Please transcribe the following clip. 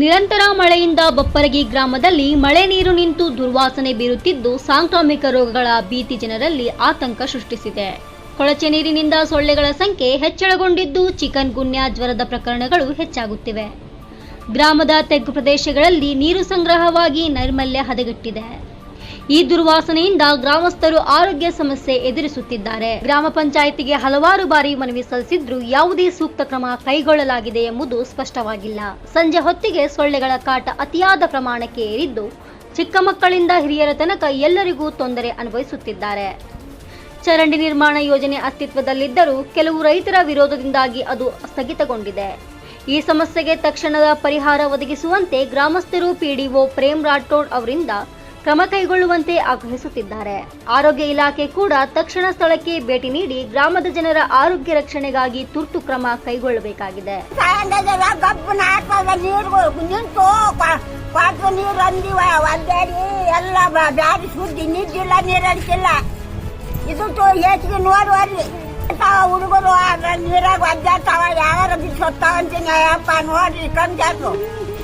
ನಿರಂತರ ಮಳೆಯಿಂದ ಬಪ್ಪರಗಿ ಗ್ರಾಮದಲ್ಲಿ ಮಳೆ ನೀರು ನಿಂತು ದುರ್ವಾಸನೆ ಬೀರುತ್ತಿದ್ದು ಸಾಂಕ್ರಾಮಿಕ ರೋಗಗಳ ಭೀತಿ ಜನರಲ್ಲಿ ಆತಂಕ ಸೃಷ್ಟಿಸಿದೆ. ಕೊಳಚೆ ನೀರಿನಿಂದ ಸೊಳ್ಳೆಗಳ ಸಂಖ್ಯೆ ಹೆಚ್ಚಳಗೊಂಡಿದ್ದು ಚಿಕನ್ ಗುನ್ಯಾ ಜ್ವರದ ಪ್ರಕರಣಗಳು ಹೆಚ್ಚಾಗುತ್ತಿವೆ. ಗ್ರಾಮದ ತೆಗ್ಗು ಪ್ರದೇಶಗಳಲ್ಲಿ ನೀರು ಸಂಗ್ರಹವಾಗಿ ನೈರ್ಮಲ್ಯ ಹದಗೆಟ್ಟಿದೆ. ಈ ದುರ್ವಾಸನೆಯಿಂದ ಗ್ರಾಮಸ್ಥರು ಆರೋಗ್ಯ ಸಮಸ್ಯೆ ಎದುರಿಸುತ್ತಿದ್ದಾರೆ. ಗ್ರಾಮ ಪಂಚಾಯಿತಿಗೆ ಹಲವಾರು ಬಾರಿ ಮನವಿ ಸಲ್ಲಿಸಿದ್ರೂ ಯಾವುದೇ ಸೂಕ್ತ ಕ್ರಮ ಕೈಗೊಳ್ಳಲಾಗಿದೆ ಎಂಬುದು ಸ್ಪಷ್ಟವಾಗಿಲ್ಲ. ಸಂಜೆ ಹೊತ್ತಿಗೆ ಸೊಳ್ಳೆಗಳ ಕಾಟ ಅತಿಯಾದ ಪ್ರಮಾಣಕ್ಕೆ ಏರಿದ್ದು, ಚಿಕ್ಕ ಮಕ್ಕಳಿಂದ ಹಿರಿಯರ ತನಕ ಎಲ್ಲರಿಗೂ ತೊಂದರೆ ಅನುಭವಿಸುತ್ತಿದ್ದಾರೆ. ಚರಂಡಿ ನಿರ್ಮಾಣ ಯೋಜನೆ ಅಸ್ತಿತ್ವದಲ್ಲಿದ್ದರೂ ಕೆಲವು ರೈತರ ವಿರೋಧದಿಂದಾಗಿ ಅದು ಸ್ಥಗಿತಗೊಂಡಿದೆ. ಈ ಸಮಸ್ಯೆಗೆ ತಕ್ಷಣದ ಪರಿಹಾರ ಒದಗಿಸುವಂತೆ ಗ್ರಾಮಸ್ಥರು ಪಿಡಿಒ ಪ್ರೇಮ್ ರಾಠೋಡ್ ಅವರಿಂದ ಕ್ರಮ ಕೈಗೊಳ್ಳುವಂತೆ ಆಗ್ರಹಿಸುತ್ತಿದ್ದಾರೆ. ಆರೋಗ್ಯ ಇಲಾಖೆ ಕೂಡ ತಕ್ಷಣ ಸ್ಥಳಕ್ಕೆ ಭೇಟಿ ನೀಡಿ ಗ್ರಾಮದ ಜನರ ಆರೋಗ್ಯ ರಕ್ಷಣೆಗಾಗಿ ತುರ್ತು ಕ್ರಮ ಕೈಗೊಳ್ಳಬೇಕಾಗಿದೆ. ಹುಡುಗರು ನೀರಾಗ ಒದ್ದಾಡ್ತಾವ ಯಾವಾರ ಬಿಟ್ಟು ಅಯ್ಯಪ್ಪ ನೋಡ್ರಿ ಕಂಜಾತು